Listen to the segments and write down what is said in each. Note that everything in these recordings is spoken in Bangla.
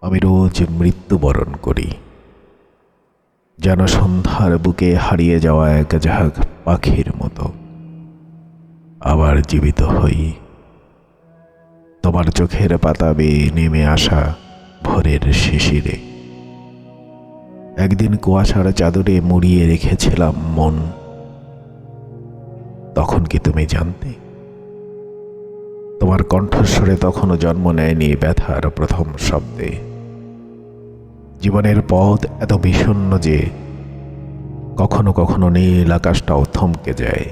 আমি রোজ মৃত্যুবরণ করি। যেন সন্ধ্যার বুকে হারিয়ে যাওয়া এক ঝাঁক পাখির মতো আবার জীবিত হই। তোমার চোখের পাতা বেয়ে নেমে আসা ভোরের শিশিরে। একদিন কুয়াশার চাদরে মুড়িয়ে রেখেছিলাম মন। তখন কি তুমি জানতে তোমার কণ্ঠস্বরে তখনও জন্ম নেয়নি ব্যথার প্রথম শব্দে। জীবনের পথ এত বিষণ্ণ যে কখনো কখনো নীল আকাশটাও থমকে যায়,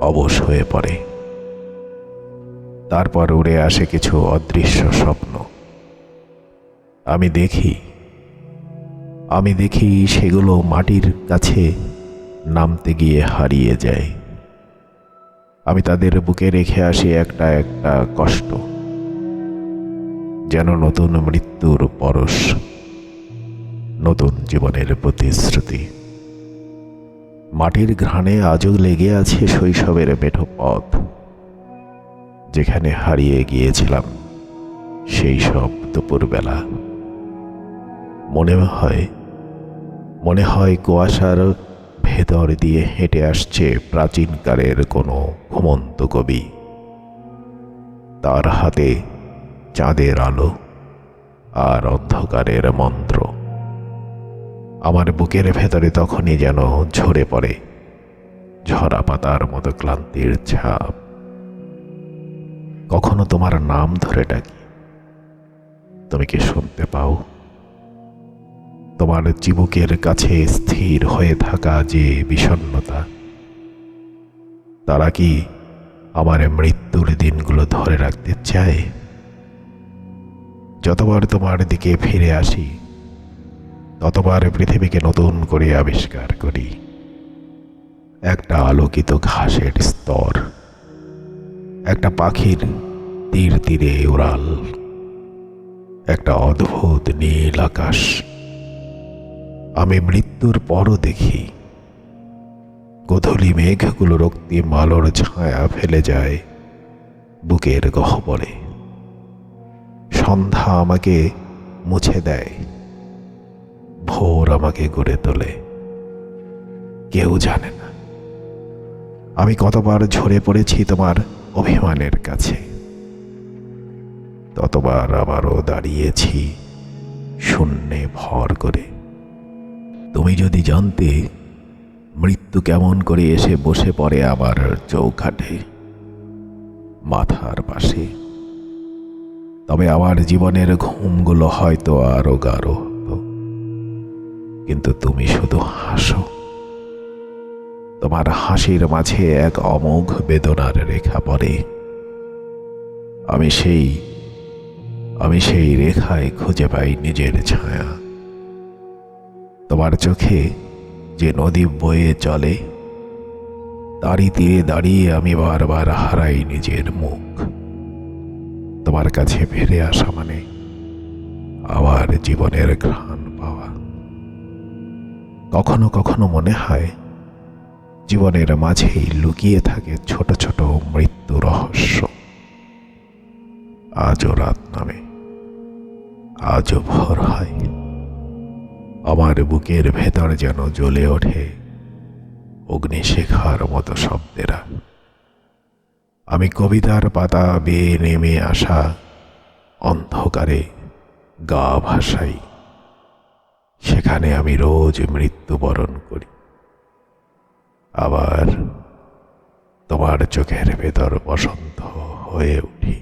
অবশ হয়ে পড়ে। তারপর উড়ে আসে কিছু অদৃশ্য স্বপ্ন। আমি দেখি আমি দেখি সেগুলো মাটির কাছে নামতে গিয়ে হারিয়ে যায়। আমি তাদের বুকে রেখে আসি একটা একটা কষ্ট, যেন নতুন মৃত্যুর পরশ, নতুন জীবনের প্রতিশ্রুতি। মাটির ঘ্রাণে আজও লেগে আছে শৈশবের মেঠো পথ যেখানে হারিয়ে গিয়েছিলাম সেই সব দুপুরবেলা। মনে হয় মনে হয় কুয়াশার ভেতর দিয়ে হেঁটে আসছে প্রাচীনকালের কোনো ঘুমন্ত কবি। তার হাতে চাঁদের আলো আর অন্ধকারের মন্ত্র। আমার বুকের ভেতরে তখনই যেন ঝরে পড়ে ঝরা পাতার মতো ক্লান্তির ছাপ। কখনো তোমার নাম ধরে ডাকি। তুমি কি শুনতে পাও? তোমার চিবুকের কাছে স্থির হয়ে থাকা যে বিষণ্ণতা, তারা কি আমার মৃত্যুর দিনগুলো ধরে রাখতে চায়? যতবার তোমার দিকে ফিরে আসি, ততবার পৃথিবীকে নতুন করে আবিষ্কার করি। একটা আলোকিত ঘাসের স্তর, একটা পাখির তীর তীরে উড়াল, একটা অদ্ভুত নীল আকাশ। আমি মৃত্যুর পরও দেখি। গোধূলি মেঘগুলো রক্তিম আলোর ছায়া ফেলে যায় বুকের গহ্বরে। সন্ধ্যা আমাকে মুছে দেয়। ভোর আমাকে গড়ে তোলে। কেউ জানে না। আমি কতবার ঝরে পড়েছি তোমার অভিমানের কাছে। ততবার আবারও দাঁড়িয়েছি শূন্যে ভর করে। তুমি যদি জানতে মৃত্যু কেমন করে এসে বসে পড়ে আমার চৌখাটে, মাথার পাশে, তবে আমার জীবনের ঘুমগুলো হয়তো আরও গাঢ় হতো। কিন্তু তুমি শুধু হাসো। তোমার হাসির মাঝে এক অমোঘ বেদনার রেখা পড়ে। আমি সেই আমি সেই রেখায় খুঁজে পাই নিজের ছায়া। তোমার চোখে যে নদী বয়ে চলে তারই তীরে দাঁড়িয়ে আমি বারবার হারাই নিজের মুখ। তোমার কাছে ফিরে আসা মানে আবার জীবনের ঘ্রাণ পাওয়া। কখনো কখনো মনে হয়, জীবনের মাঝেই লুকিয়ে থাকে ছোট ছোট মৃত্যু রহস্য। আজও রাত নামে, আজও ভোর হয়। আমার বুকের ভেতর যেন জ্বলে ওঠে অগ্নিশেখার মতো শব্দেরা। আমি কবিতার পাতা বেয়ে নেমে আসা অন্ধকারে গা ভাসাই। সেখানে আমি রোজ মৃত্যুবরণ করি। আবার তোমার চোখের ভেতর বসন্ত হয়ে উঠি।